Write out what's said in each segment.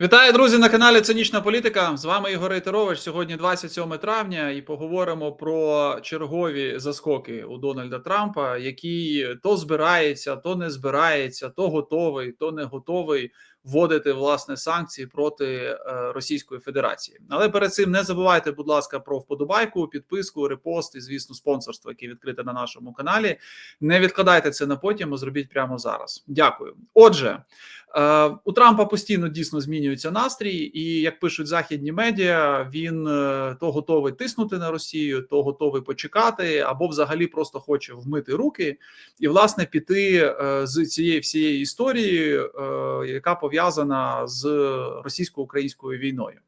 Вітаю, друзі, на каналі Цинічна Політика. З вами Ігор Рейтерович. Сьогодні 27 травня, і поговоримо про чергові заскоки у Дональда Трампа, який то збирається, то не збирається, то готовий, то не готовий вводити власне санкції проти е, Російської Федерації. Але перед цим не забувайте, будь ласка, про вподобайку, підписку, репост і, звісно, спонсорство, яке відкрите на нашому каналі. Не відкладайте це на потім, а зробіть прямо зараз. Дякую. Отже. Е, у Трампа постійно дійсно змінюється настрій, і як пишуть західні медіа, він е, то готовий тиснути на Росію, то готовий почекати, або взагалі просто хоче вмити руки і власне піти з цієї всієї історії, яка пов'язана з російсько-українською війною.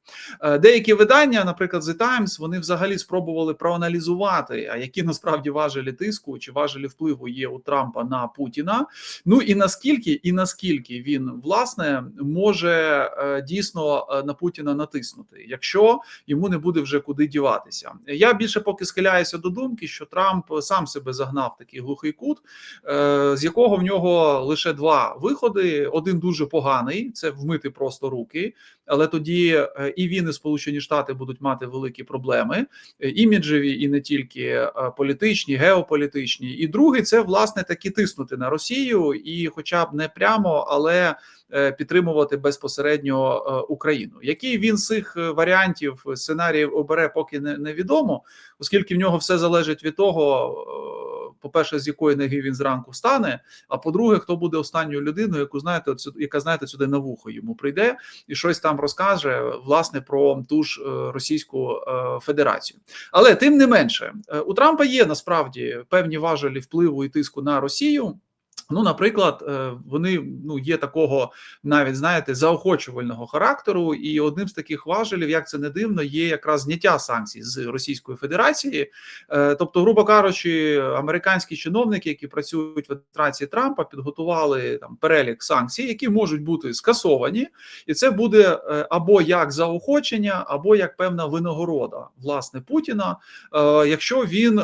Деякі видання, наприклад, The Times, вони взагалі спробували проаналізувати, а які насправді важелі тиску чи важелі впливу є у Трампа на Путіна. Ну і наскільки, і наскільки він власне може е, дійсно е, на Путіна натиснути, якщо йому не буде вже куди діватися. Я більше поки схиляюся до думки, що Трамп сам себе загнав в такий глухий кут, е, з якого в нього лише два виходи: один дуже поганий це вмити просто руки, але тоді і він, і Сполучені Штати будуть мати великі проблеми, іміджеві, і не тільки політичні, геополітичні. І другий це власне таки тиснути на Росію, і, хоча б не прямо, але Е, підтримувати безпосередньо е, Україну. Який він з цих е, варіантів сценаріїв обере, поки не невідомо, оскільки в нього все залежить від того, по-перше, з якої ноги він зранку встане. А по-друге, хто буде останньою людиною, яку знаєте, яка знаєте, сюди на вухо йому прийде і щось там розкаже власне про ту ж Російську Федерацію. Але тим не менше, у Трампа є насправді певні важелі впливу і тиску на Росію. Ну, наприклад, е, вони ну є такого навіть знаєте заохочувального характеру, і одним з таких важелів, як це не дивно, є якраз зняття санкцій з Російської Федерації. Е, тобто, грубо кажучи, американські чиновники, які працюють в адміністрації Трампа, підготували там перелік санкцій, які можуть бути скасовані, і це буде е, або як заохочення, або як певна винагорода власне Путіна, якщо він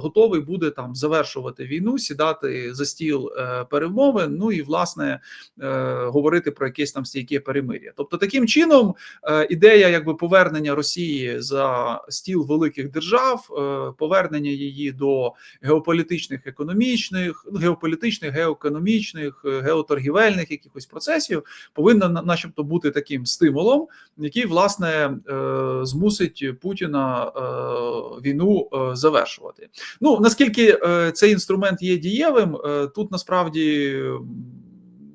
готовий буде там завершувати війну, сідати за стіл стіл е, перемовин, ну і власне е, говорити про якесь там стійке перемир'я. Тобто, таким чином е, ідея якби повернення Росії за стіл великих держав, повернення її до геополітичних, економічних, ну, геополітичних, геоекономічних, геоторгівельних якихось процесів, повинна начебто бути таким стимулом, який власне змусить Путіна війну завершувати. Ну наскільки цей інструмент є дієвим, тут насправді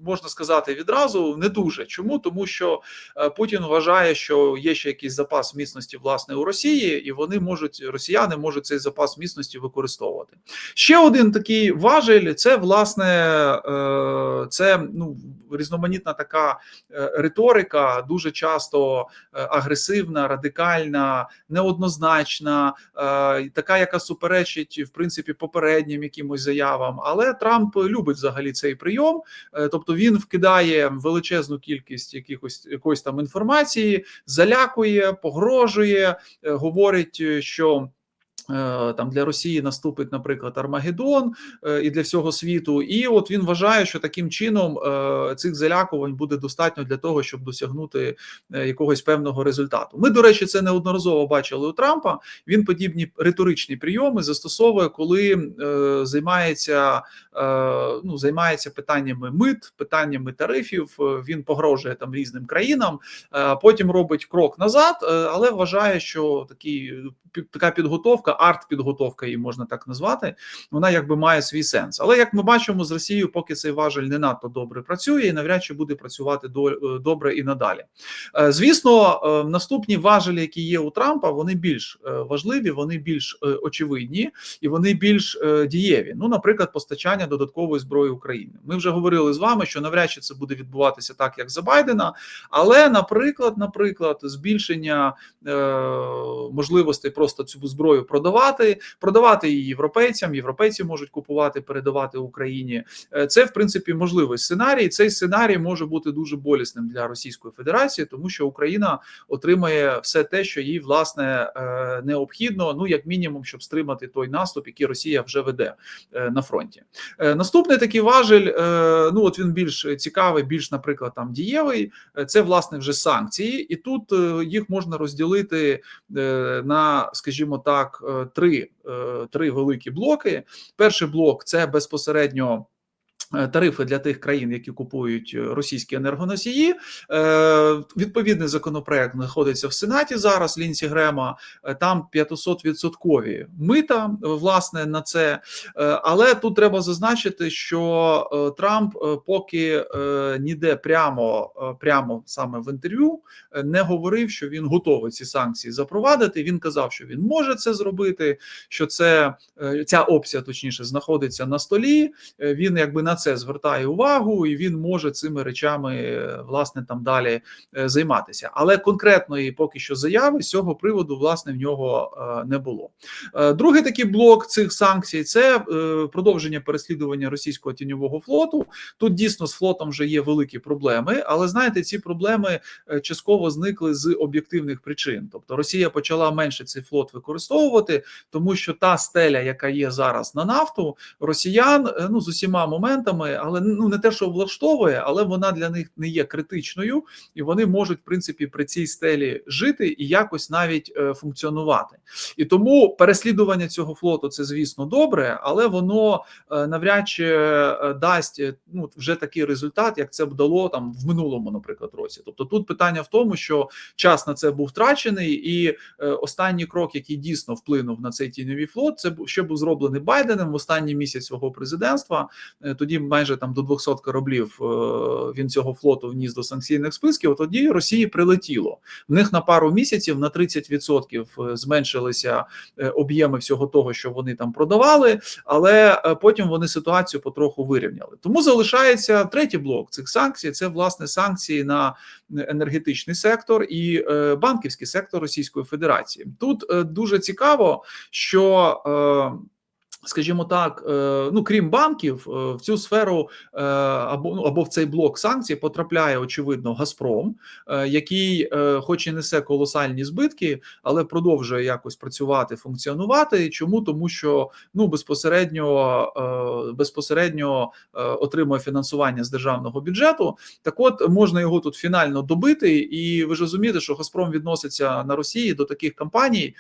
можна сказати відразу не дуже. Чому тому, що е, Путін вважає, що є ще якийсь запас міцності власне у Росії, і вони можуть росіяни можуть цей запас міцності використовувати. Ще один такий важель це власне е, це ну різноманітна така е, риторика, дуже часто агресивна, радикальна, неоднозначна, така, яка суперечить в принципі попереднім якимось заявам. Але Трамп любить взагалі цей прийом, тобто. Тобто він вкидає величезну кількість якихось якоїсь там інформації, залякує, погрожує, е, говорить, що. Е, там для Росії наступить, наприклад, Армагеддон е, і для всього світу, і от він вважає, що таким чином е, цих залякувань буде достатньо для того, щоб досягнути якогось певного результату. Ми, до речі, це неодноразово бачили у Трампа. Він подібні риторичні прийоми застосовує, коли займається ну займається питаннями мит, питаннями тарифів. Він погрожує там різним країнам, потім робить крок назад, але вважає, що такий така підготовка арт-підготовка, її можна так назвати, вона якби має свій сенс. Але як ми бачимо, з Росією поки цей важель не надто добре працює і навряд чи буде працювати е, добре і надалі. Е, звісно, е, наступні важелі, які є у Трампа, вони більш важливі, вони більш очевидні і вони більш дієві. Ну, наприклад, постачання додаткової зброї України. Ми вже говорили з вами, що навряд чи це буде відбуватися так, як за Байдена, але, наприклад, наприклад, збільшення можливостей просто цю зброю продати продавати, продавати її європейцям. Європейці можуть купувати, передавати Україні. Е, Це в принципі можливий сценарій. Цей сценарій може бути дуже болісним для Російської Федерації, тому що Україна отримає все те, що їй власне е, необхідно. Ну як мінімум, щоб стримати той наступ, який Росія вже веде е, на фронті. Наступний такий важель. Ну от він більш цікавий, більш, наприклад, там дієвий. Це власне вже санкції, і тут їх можна розділити на, скажімо так, три, е, три великі блоки. Перший блок це безпосередньо. Е, Тарифи для тих країн, які купують е, російські енергоносії, Е, відповідний законопроект знаходиться в Сенаті зараз. Лінсі Грема там 500 відсоткові мита власне на це. Але тут треба зазначити, що Трамп поки ніде прямо прямо саме в інтерв'ю не говорив, що він готовий ці санкції запровадити. Він казав, що він може це зробити. Що це ця опція, точніше, знаходиться на столі. Він якби на це звертає увагу, і він може цими речами власне там далі е, займатися. Але конкретної поки що заяви з цього приводу власне в нього е, не було. Е, Другий такий блок цих санкцій це продовження переслідування російського тіньового флоту. Тут дійсно з флотом вже є великі проблеми, але знаєте, ці проблеми частково зникли з об'єктивних причин. Тобто Росія почала менше цей флот використовувати, тому що та стеля, яка є зараз на нафту, росіян ну з усіма моментами, але ну не те, що влаштовує, але вона для них не є критичною, і вони можуть в принципі при цій стелі жити і якось навіть е, функціонувати. І тому переслідування цього флоту це звісно добре, але воно е, навряд чи е, дасть ну вже такий результат, як це б дало там в минулому, наприклад, році. Тобто тут питання в тому, що час на це був втрачений, і останній крок, який дійсно вплинув на цей тіньовий флот, це ще був зроблений Байденом в останній місяць свого президентства. Е, Тоді майже там до 200 кораблів е, він цього флоту вніс до санкційних списків. Тоді Росії прилетіло. В них на пару місяців на 30% зменшилися е, об'єми всього того, що вони там продавали, але е, потім вони ситуацію потроху вирівняли. Тому залишається третій блок цих санкцій: це власне санкції на енергетичний сектор і е, банківський сектор Російської Федерації. Тут е, дуже цікаво, що. Скажімо так, е, ну крім банків, е, в цю сферу е, або ну або в цей блок санкцій потрапляє очевидно Газпром, який, хоч і несе колосальні збитки, але продовжує якось працювати, функціонувати. Чому тому, що ну безпосередньо безпосередньо отримує фінансування з державного бюджету. Так, от можна його тут фінально добити, і ви ж розумієте, що Газпром відноситься на Росії до таких компаній,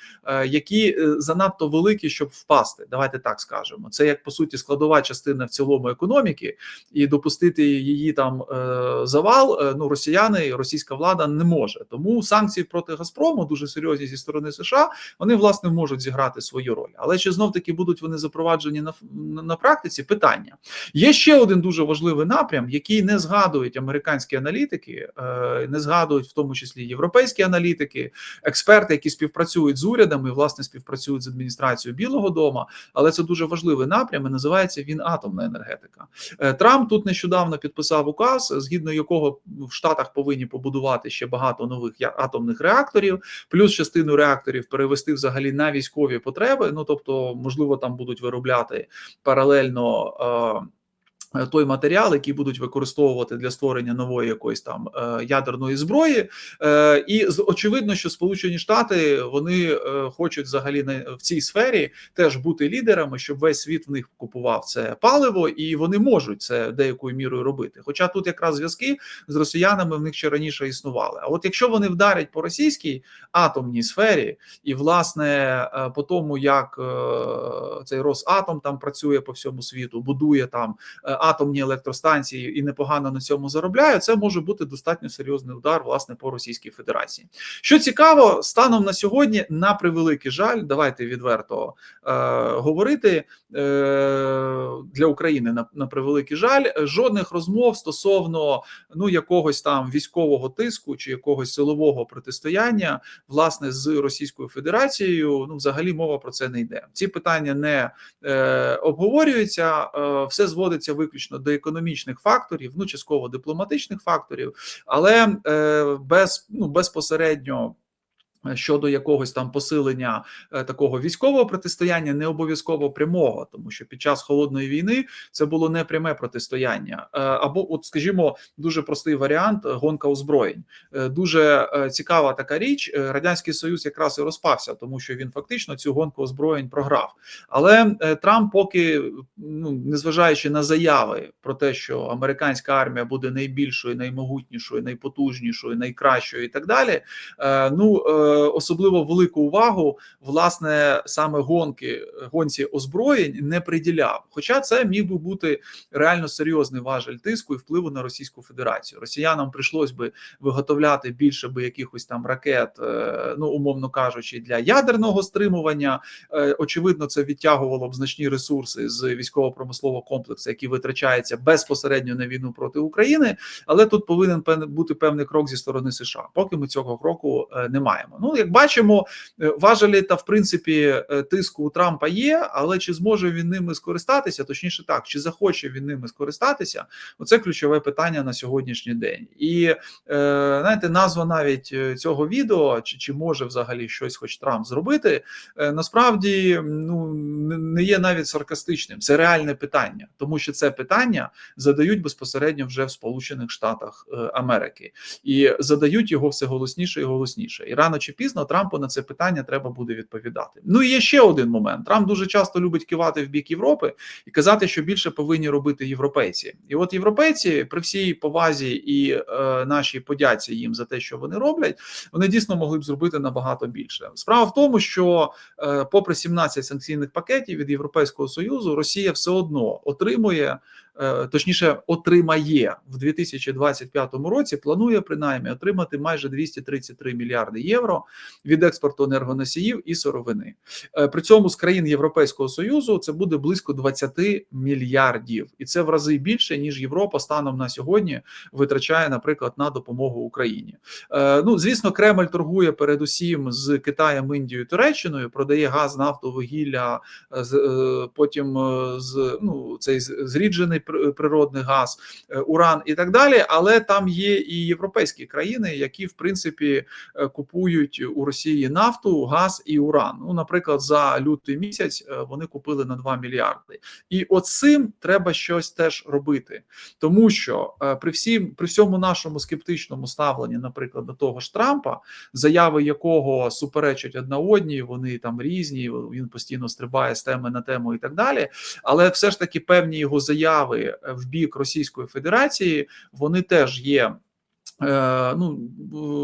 які занадто великі, щоб впасти. Давайте так скажемо. Це як по суті складова частина в цілому економіки, і допустити її там е, завал. е, Ну росіяни, російська влада не може. Тому санкції проти Газпрому дуже серйозні зі сторони США. Вони власне можуть зіграти свою роль. Але чи знов таки будуть вони запроваджені на, на, практиці? Питання є ще один дуже важливий напрям, який не згадують американські аналітики, е, не згадують в тому числі європейські аналітики, експерти, які співпрацюють з урядами, власне співпрацюють з адміністрацією Білого Дому. Але це дуже важливий напрям. і Називається він атомна енергетика. Е, Трамп тут нещодавно підписав указ, згідно якого в Штатах повинні побудувати ще багато нових атомних реакторів, плюс частину реакторів перевести взагалі на військові потреби. Ну тобто, можливо, там будуть виробляти паралельно. Е, той матеріал, який будуть використовувати для створення нової якоїсь там е, ядерної зброї, е, і з- очевидно, що Сполучені Штати вони хочуть взагалі на в цій сфері теж бути лідерами, щоб весь світ в них купував це паливо, і вони можуть це деякою мірою робити. Хоча тут якраз зв'язки з росіянами в них ще раніше існували. А от якщо вони вдарять по російській атомній сфері, і власне по тому, як цей Росатом там працює по всьому світу, будує там атомні електростанції і непогано на цьому заробляє, це може бути достатньо серйозний удар власне по Російській Федерації. Що цікаво, станом на сьогодні, на превеликий жаль, давайте відверто е, говорити е, для України на, на превеликий жаль, жодних розмов стосовно ну якогось там військового тиску чи якогось силового протистояння власне з Російською Федерацією. Ну, взагалі мова про це не йде. Ці питання не е, обговорюються, е, все зводиться виключно до економічних факторів, ну частково дипломатичних факторів, але е, без ну безпосередньо. Щодо якогось там посилення е, такого військового протистояння, не обов'язково прямого, тому що під час холодної війни це було не пряме протистояння, е, або, от, скажімо, дуже простий варіант гонка озброєнь. Е, Дуже цікава така річ. Радянський Союз якраз і розпався, тому що він фактично цю гонку озброєнь програв. Але Трамп, поки ну незважаючи на заяви про те, що американська армія буде найбільшою, наймогутнішою, найпотужнішою, найкращою і так далі. Ну особливо велику увагу власне саме гонки гонці озброєнь не приділяв. Хоча це міг би бути реально серйозний важель тиску і впливу на Російську Федерацію. Росіянам прийшлось би виготовляти більше би якихось там ракет, е, ну умовно кажучи, для ядерного стримування. Е, Очевидно, це відтягувало б значні ресурси з військово-промислового комплексу, який витрачається безпосередньо на війну проти України. Але тут повинен бути певний крок зі сторони США. Поки ми цього кроку е, не маємо. Ну як бачимо, е, важелі та в принципі е, тиску у Трампа є, але чи зможе він ними скористатися? Точніше, так чи захоче він ними скористатися? Оце ключове питання на сьогоднішній день. І е, знаєте, назва навіть цього відео, чи, чи може взагалі щось, хоч Трамп зробити, насправді ну не- є навіть саркастичним. Це реальне питання, тому що це питання задають безпосередньо вже в Сполучених Штатах Америки і задають його все голосніше і голосніше. І рано чи пізно Трампу на це питання треба буде відповідати. Ну і є ще один момент. Трамп дуже часто любить кивати в бік Європи і казати, що більше повинні робити європейці. І от європейці, при всій повазі і е, нашій подяці їм за те, що вони роблять, вони дійсно могли б зробити набагато більше. Справа в тому, що е, попри 17 санкційних пакетів від Європейського союзу, Росія все одно отримує. Е, Точніше, отримає в 2025 році. Планує принаймні отримати майже 233 мільярди євро від експорту енергоносіїв і сировини. Е, При цьому з країн Європейського союзу це буде близько 20 мільярдів, і це в рази більше ніж Європа станом на сьогодні витрачає, наприклад, на допомогу Україні. Е, Ну звісно, Кремль торгує передусім з Китаєм, Індією, Туреччиною, продає газ, нафту, вугілля, потім з ну цей зріджений природний газ, е, уран і так далі. Але там є і європейські країни, які в принципі е, купують у Росії нафту, газ і уран. Ну, наприклад, за лютий місяць е, вони купили на 2 мільярди, і от цим треба щось теж робити, тому що при всім при всьому нашому скептичному ставленні, наприклад, до того ж Трампа, заяви якого суперечать одна одній, вони там різні. Він постійно стрибає з теми на тему і так далі. Але все ж таки певні його заяви в бік Російської Федерації вони теж є. Е, Ну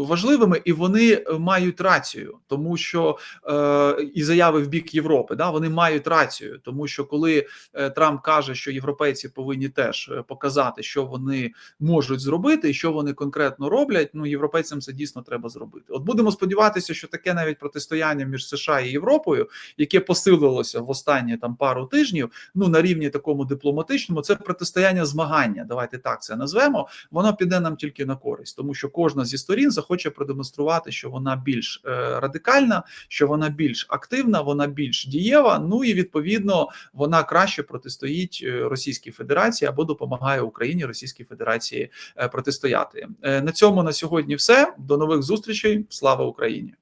важливими, і вони мають рацію, тому що е, і заяви в бік Європи, да вони мають рацію, тому що коли е, Трамп каже, що європейці повинні теж показати, що вони можуть зробити, і що вони конкретно роблять. Ну європейцям це дійсно треба зробити. От будемо сподіватися, що таке навіть протистояння між США і Європою, яке посилилося в останні там пару тижнів, ну на рівні такому дипломатичному, це протистояння змагання. Давайте так це назвемо. Воно піде нам тільки на користь, тому що кожна зі сторін захоче продемонструвати, що вона більш е, радикальна, що вона більш активна, вона більш дієва. Ну і відповідно вона краще протистоїть е, Російській Федерації або допомагає Україні Російській Федерації е, протистояти. На цьому на сьогодні все. До нових зустрічей. Слава Україні!